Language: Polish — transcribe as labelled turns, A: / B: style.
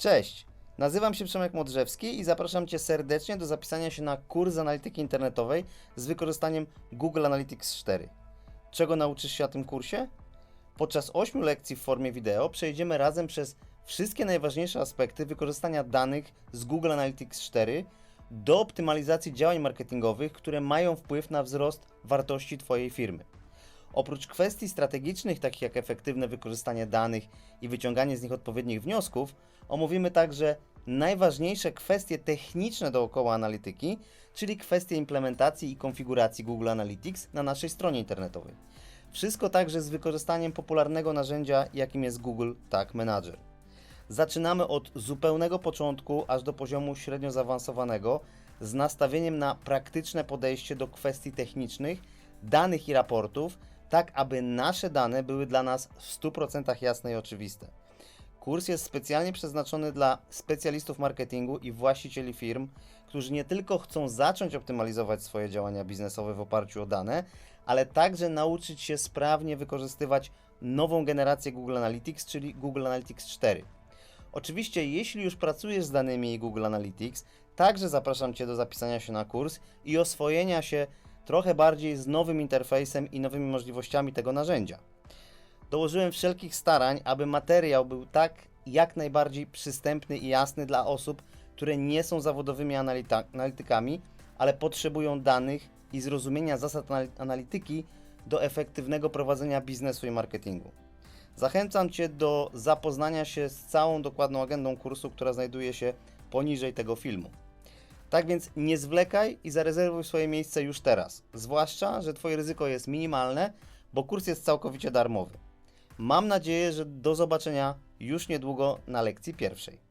A: Cześć, nazywam się Przemek Modrzewski i zapraszam Cię serdecznie do zapisania się na kurs analityki internetowej z wykorzystaniem Google Analytics 4. Czego nauczysz się na tym kursie? Podczas 8 lekcji w formie wideo przejdziemy razem przez wszystkie najważniejsze aspekty wykorzystania danych z Google Analytics 4 do optymalizacji działań marketingowych, które mają wpływ na wzrost wartości Twojej firmy. Oprócz kwestii strategicznych, takich jak efektywne wykorzystanie danych i wyciąganie z nich odpowiednich wniosków, omówimy także najważniejsze kwestie techniczne dookoła analityki, czyli kwestie implementacji i konfiguracji Google Analytics na naszej stronie internetowej. Wszystko także z wykorzystaniem popularnego narzędzia, jakim jest Google Tag Manager. Zaczynamy od zupełnego początku aż do poziomu średnio zaawansowanego z nastawieniem na praktyczne podejście do kwestii technicznych, danych i raportów, tak aby nasze dane były dla nas w 100% jasne i oczywiste. Kurs jest specjalnie przeznaczony dla specjalistów marketingu i właścicieli firm, którzy nie tylko chcą zacząć optymalizować swoje działania biznesowe w oparciu o dane, ale także nauczyć się sprawnie wykorzystywać nową generację Google Analytics, czyli Google Analytics 4. Oczywiście, jeśli już pracujesz z danymi Google Analytics, także zapraszam Cię do zapisania się na kurs i oswojenia się trochę bardziej z nowym interfejsem i nowymi możliwościami tego narzędzia. Dołożyłem wszelkich starań, aby materiał był tak jak najbardziej przystępny i jasny dla osób, które nie są zawodowymi analitykami, ale potrzebują danych i zrozumienia zasad anal- analityki do efektywnego prowadzenia biznesu i marketingu. Zachęcam Cię do zapoznania się z całą dokładną agendą kursu, która znajduje się poniżej tego filmu. Tak więc nie zwlekaj i zarezerwuj swoje miejsce już teraz. Zwłaszcza, że Twoje ryzyko jest minimalne, bo kurs jest całkowicie darmowy. Mam nadzieję, że do zobaczenia już niedługo na lekcji pierwszej.